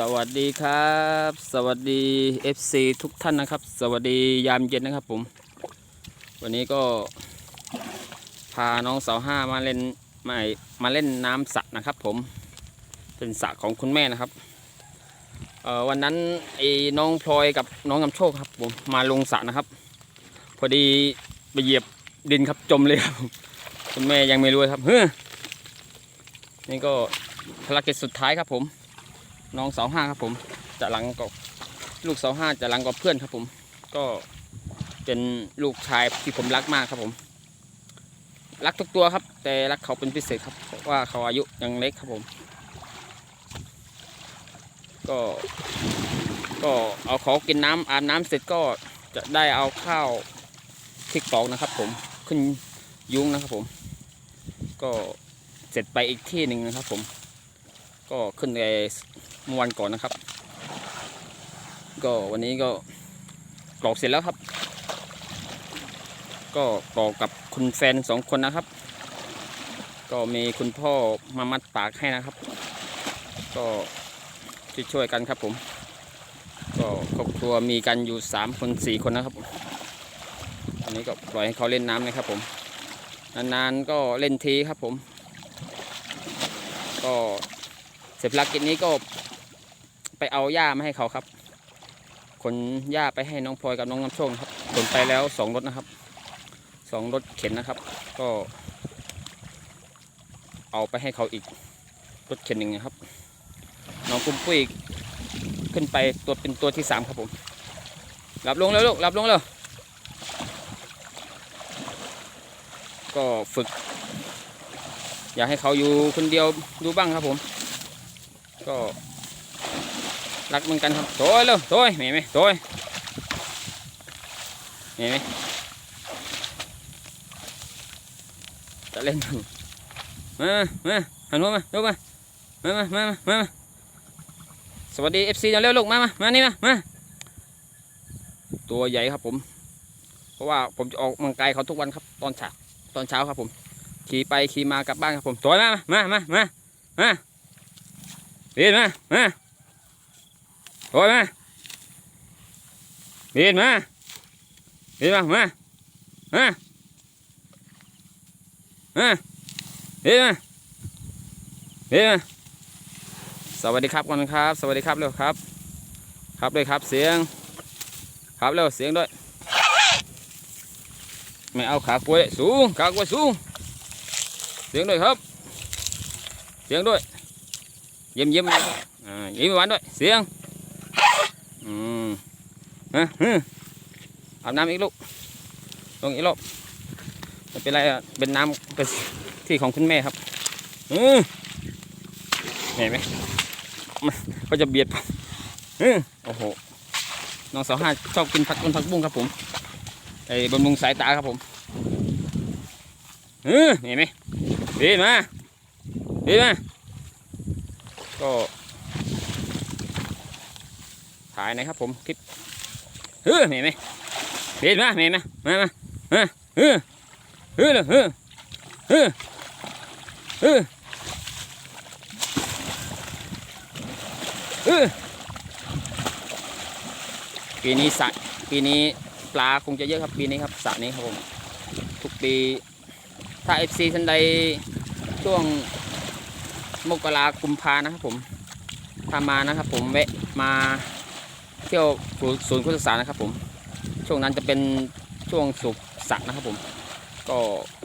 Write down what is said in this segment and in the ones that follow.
สวัสดีครับ สวัสดี FC ทุกท่านนะครับ สวัสดียามเย็นนะครับผม วันนี้ก็พาน้องสาวห้ามาเล่นมามาเล่นน้ำสระนะครับผม เป็นสระของคุณแม่นะครับวันนั้นไอ้น้องพลอยกับน้องกำโชคครับผมมาลงสระนะครับ พอดีไปเหยียบดินครับจมเลยครับคุณแม่ยังไม่รู้ครับเฮ้อนี่ก็ภารกิจสุดท้ายครับผม น้องเสาห้าครับผม จะหลังกับลูกเสาห้าจะหลังกับเพื่อนครับผม ก็เป็นลูกชายที่ผมรักมากครับผม รักทุกตัวครับ แต่รักเขาเป็นพิเศษครับเพราะว่าเขาอายุยังเล็กครับผม ก็ก็เอาเขากินน้ำอาบน้ำเสร็จก็จะได้เอาข้าวพริกตอกนะครับ ผมขึ้นยุ้งนะครับผม ก็เสร็จไปอีกที่หนึ่งนะครับผม ก็ขึ้นไป เมื่อวันก่อนนะครับ ก็วันนี้ก็กรอกเสร็จแล้วครับ ก็กรอกกับคุณแฟนสองคนนะครับ ก็มีคุณพ่อมามัดปากให้นะครับ ก็ช่วยๆกันครับผม ก็ครอบครัวมีกันอยู่สามคนสี่คนนะครับอันนี้ก็ปล่อยให้เขาเล่นน้ำนะครับผมนานๆก็เล่นทีครับผม ก็เสร็จภารกิจนี้ก็ ไปเอาหญ้ามาให้เขาครับขนหญ้าไปให้น้องพลอยกับน้องน้ำโชคครับขนไปแล้วสองรถนะครับสองรถเข็นนะครับ ก็ เอาไปให้เขาอีกรถเข็นหนึ่งนะครับ น้องกุ้มปุ้ยขึ้นไปตัวเป็นตัวที่สามครับผมหลับลงแล้วลูกหลับลงแล้วก็ฝึก อยากให้เขาอยู่คนเดียวดูบ้างครับผม ก็ รักเหมือนกันครับโถอยเร็วโถยเห็นไหมโถอยเห็นไหมจะเล่นมามาหันหัวมาลูกมามามามามามาสวัสดี FC เร็วๆลูกมามามานี่มามาตัวใหญ่ครับผม เพราะว่าผมจะออกกำลังกายเขาทุกวันครับ ตอนเช้าตอนเช้าครับผมขี่ไปขี่มากลับบ้านครับผมถอยมามามามามาเบียนมามา ถอยมาเบียนมาเบียนมามามามาเบียนมาเบียนมาสวัสดีครับก่อนครับ สวัสดีครับเร็วครับ ครับด้วยครับเสียง ครับเร็วเสียงด้วยไม่เอาขากล้วยสูงขากล้วยสูงเสียงด้วยครับเสียงด้วยเยี่ยมเยี่ยมอ่ายิ้มหวานด้วยเสียง อืมฮะอาบน้ำอีกลูกลงอีกรอบไม่เป็นไรอะเป็นน้ำเป็นที่ของคุณแม่ครับอือเห็นไหมมันเขาจะเบียดอือโอ้โหน้องสาวห้าชอบกินผักต้นผักบุ้งครับผมไอ้บำรุงสายตาครับผมเออเห็นไหมดีมาดีมาก็ายนะครับ ผมคลิปเฮ้ยเห็นไหมเฮ็ดีมาเห็นไหมมามามเฮ้ยเฮ้ยเฮ้ยเฮ้ยเฮ้ยเฮ้ยปีนี้สระปีนี้ปลาคงจะเยอะครับปีนี้ครับสระนี้ครับผมทุกปีถ้า FC ทันใดช่วงมกรากุมภานะครับผมถ้ามานะครับผมแวะมา เที่ยวศูนย์คุณศึกษานะครับผม ช่วงนั้นจะเป็นช่วงสุกสักนะครับผม ก็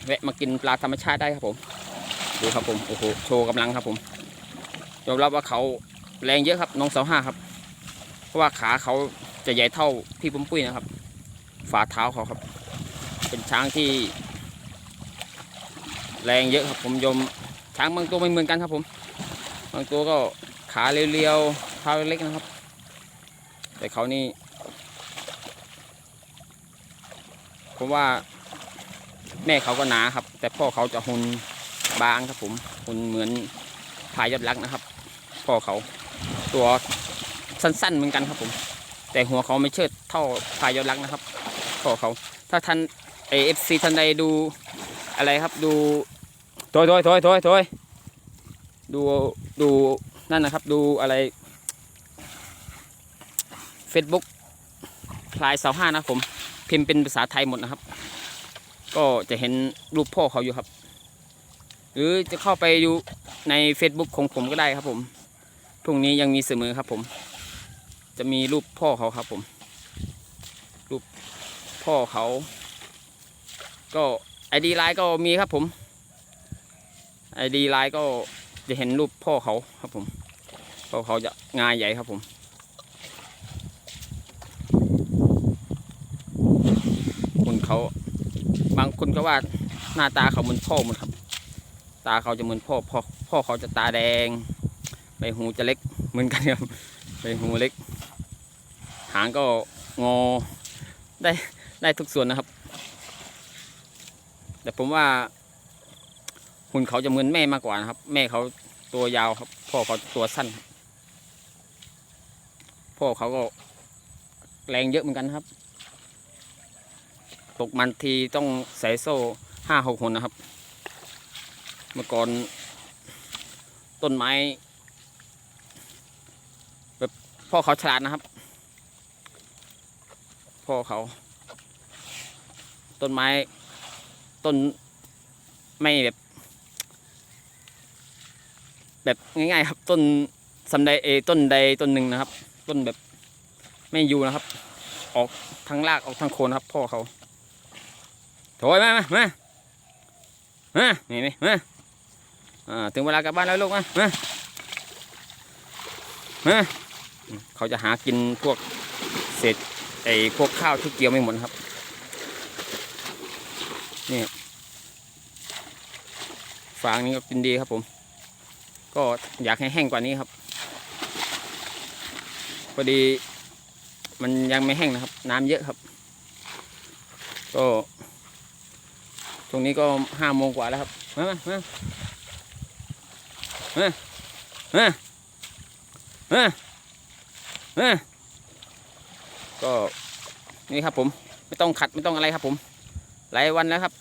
แวะมากินปลาธรรมชาติได้ครับผม ดูครับผม โอ้โห โชว์กำลังครับผม ยอมรับว่าเขาแรงเยอะครับน้องสาวห้าครับ เพราะว่าขาเขาจะใหญ่เท่าพี่ปุ้มปุ้ยนะครับ ฝ่าเท้าเขาครับ เป็นช้างที่ แรงเยอะครับผมยมช้างบางตัวไม่เหมือนกันครับผม บางตัวก็ขาเรียวๆเท้าเล็กนะครับ แต่เขานี่ผมว่าแม่เขาก็หนาครับ แต่พ่อเขาจะหุนบางครับผมหุนเหมือนพายยอดรักนะครับ พ่อเขาตัวสั้นๆเหมือนกันครับผม แต่หัวเขาไม่เชิดเท่าพายยอดรักนะครับ พ่อเขา ถ้าท่านเอฟซีท่านใดดูอะไรครับดูถอยถอยถอยถอยถอยดูดูนั่นนะครับ ดูอะไร Facebook พลายเสาห้านะครับผมพิมพ์เป็นภาษาไทยหมดนะครับ ก็จะเห็นรูปพ่อเขาอยู่ครับ หรือจะเข้าไปอยู่ใน Facebook ของผมก็ได้ครับผมพรุ่งนี้ยังมีเสมอครับผม จะมีรูปพ่อเขาครับผม รูปพ่อเขา ก็ไอดีไลน์ก็มีครับผมไอดีไลน์ก็จะเห็นรูปพ่อเขาครับผมพ่อเขาจะงาใหญ่ครับผม คน เขา บางคนก็ว่าหน้าตาเขาเหมือนพ่อหมดครับ ตาเขาจะเหมือนพ่อพ่อพ่อเขาจะตาแดงใบหูจะเล็กเหมือนกันครับใบหูเล็ก หางก็งอได้ได้ทุกส่วนนะครับ แต่ผมว่าหุ่นเขาจะเหมือนแม่มากกว่านะครับ แม่เขาตัวยาวครับพ่อเขาตัวสั้น พ่อเขาก็แรงเยอะเหมือนกันครับ ตกมันทีต้องใส่โซ่ห้าหกหนนะครับ เมื่อก่อนต้นไม้ แบบพ่อเขาฉลาดนะครับ พ่อเขา ต้นไม้ต้นไม่แบบ แบบง่ายๆครับ ต้นสำใดเอต้นใดต้นหนึ่งนะครับ ต้นแบบไม่อยู่นะครับ ออกทั้งรากออกทั้งโคนครับ พ่อเขา โถอยมามามามานี่นี่มาอ่าถึงเวลากลับบ้านแล้วลูกมามามาเขาจะหากินพวกเศษไอ้พวกข้าวที่เกี่ยวไม่หมดครับ นี่ครับฟางนี้ก็กินดีครับผม ก็อยากให้แห้งกว่านี้ครับพอดี มันยังไม่แห้งนะครับ น้ำเยอะครับ ก็ ตรงนี้ก็ห้าโมงกว่าแล้วครับมามามามามามาก็นี่ครับผมไม่ต้องขัดไม่ต้องอะไรครับผม หลายวันแล้วครับ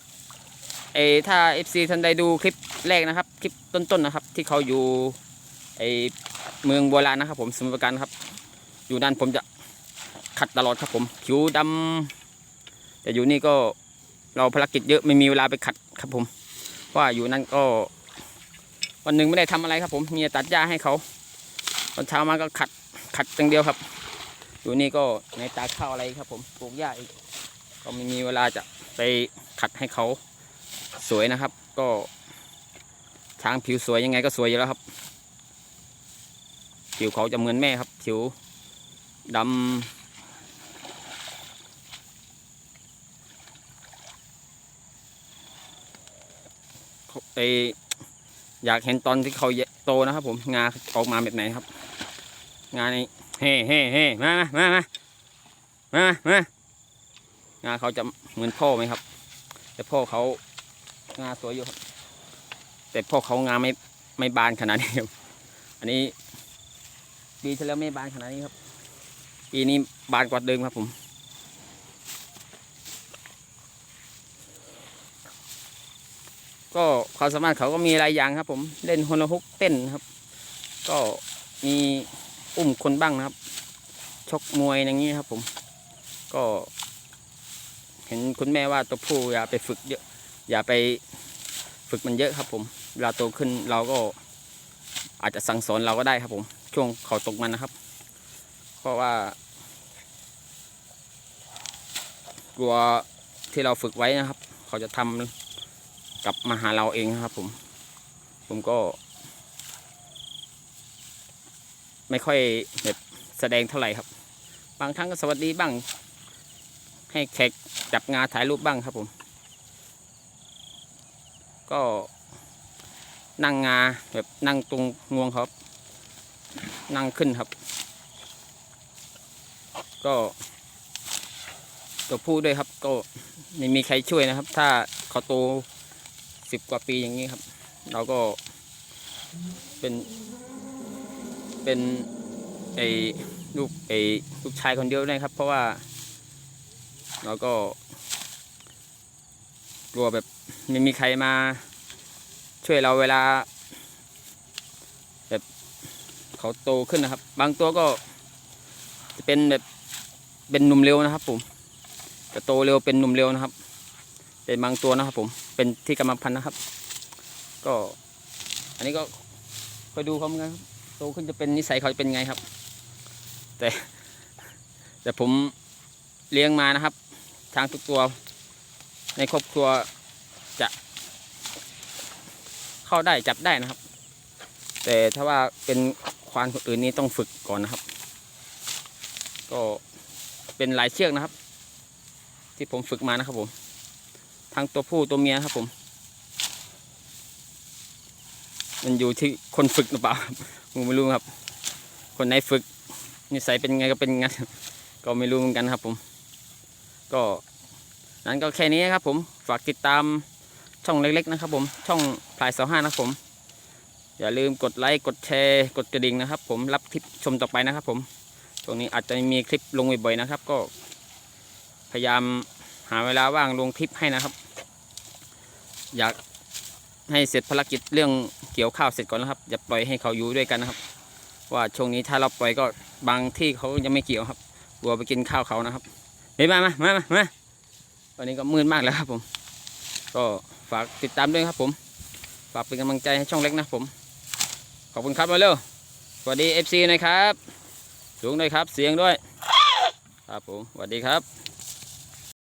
เอถ้า FC ท่านใดดูคลิปแรกนะครับ คลิปต้นๆนะครับ ที่เขาอยู่ไอเมืองโบราณนะครับ ผมสมุทรปราการครับ อยู่ด้านผมจะขัดตลอดครับผม ผิวดำแต่อยู่นี่ก็ เราภารกิจเยอะไม่มีเวลาไปขัดครับผม ว่าอยู่นั่นก็ วันหนึ่งไม่ได้ทำอะไรครับ ผมมีตัดหญ้าให้เขาตอนเช้ามาก็ขัดขัดอย่งเดียวครับ อยู่นี่ก็ในตาข้าวอะไรครับ ผมปลูกหญ้าอีกก็ไม่มีเวลาจะไปขัดให้เขาสวยนะครับ ก็ช้างผิวสวยยังไงก็สวยอยู่แล้วครับ ผิวเขาจะเหมือนแม่ครับ ผิวดำเขา ไออยากเห็นตอนที่เขาโตนะครับ ผมงาออกมาแบบไหนครับ งาในเฮ่เฮ่เฮ่มามามามามามา งาเขาจะเหมือนพ่อไหมครับ แต่พ่อเขางาสวยอยู่ครับแต่พ่อเขางาไม่ไม่บานขนาดนี้ครับอันนี้ปีที่แล้วไม่บานขนาดนี้ครับ ปีนี้บานกว่าเดิมครับผม ก็ความสามารถเขาก็มีหลายอย่างครับ ผมเล่นฮอนฮุกเต้นครับ ก็มีอุ้มคนบ้างนะครับ ชกมวยอย่างนี้ครับ ผม ก็ เห็นคุณแม่ว่าตัวผู้อย่าไปฝึกเยอะ อย่าไปฝึกมันเยอะครับ ผมเวลาโตขึ้นเราก็อาจจะสั่งสอนเราก็ได้ครับ ผม ช่วงเขาตกมันนะครับ เพราะว่า กลัวที่เราฝึกไว้นะครับ เขาจะทำก ลับมาหาเราเองนะครับ ผม ผมก็ ไม่ค่อยแบบแสดงเท่าไหร่ครับ บางครั้งก็สวัสดีบ้าง ให้แขกจับงาถ่ายรูปบ้างครับผม ก็นั่งงาแบบนั่งตรงงวงครับ นั่งขึ้นครับ ก็ตัวผู้ด้วยครับ ก็ไม่มีใครช่วยนะครับ ถ้าเขาโต สิบกว่าปีอย่างนี้ครับ เราก็เป็น เป็นไอ้ลูกไอ้ลูกชายคนเดียวนะครับ เพราะว่า เราก็กลัวแบบไม่มีใครมาช่วยเราเวลา แบบเขาโตขึ้นนะครับ บางตัวก็จะเป็นแบบเป็นหนุ่มเร็วนะครับผมจะโตเร็วเป็นหนุ่มเร็วนะครับ เป็นบางตัวนะครับผม เป็นที่กรรมพันธุ์นะครับ ก็ อันนี้ก็คอยดูเขาเหมือนกันครับโตขึ้นจะเป็นนิสัยเขาจะเป็นไงครับ แต่ แต่ผมเลี้ยงมานะครับช้างทุกตัว ในครอบครัวจะ เข้าได้จับได้นะครับ แต่ถ้าว่าเป็นควานคนอื่นนี่ต้องฝึกก่อนนะครับ ก็เป็นหลายเชือกนะครับ ที่ผมฝึกมานะครับผม ทั้งตัวผู้ตัวเมียครับผม มันอยู่ที่คนฝึกหรือเปล่าผมไม่รู้ครับ คนไหนฝึกนิสัยเป็นไงก็เป็นงั้น ก็ไม่รู้เหมือนกันครับผม ก็นั้นก็แค่นี้ครับผม ฝากติดตามช่องเล็กๆนะครับผม ช่องพลายสองห้านะครับผม อย่าลืมกดไลค์ กดแชร์ กดกระดิ่งนะครับ ผม รับคลิปชมต่อไปนะครับผมช่วงนี้อาจจะมีคลิปลงบ่อยๆนะครับ ก็พยายาม หาเวลาว่างลงคลิปให้นะครับ อยากให้เสร็จภารกิจเรื่องเกี่ยวข้าวเสร็จก่อนนะครับอย่าปล่อยให้เขาอยู่ด้วยกันนะครับ ว่าช่วงนี้ถ้าเราปล่อยก็บางที่เขายังไม่เกี่ยวครับกลัวไปกินข้าวเขานะครับเฮ้ยมามามามามาตอนนี้ก็มืดมากแล้วครับผม ก็ฝากติดตามด้วยครับผม ฝากเป็นกำลังใจให้ช่องเล็กนะผม ขอบคุณครับมาเร็วสวัสดี FC นะครับสูงด้วยครับ เสียงด้วย ครับผมสวัสดีครับ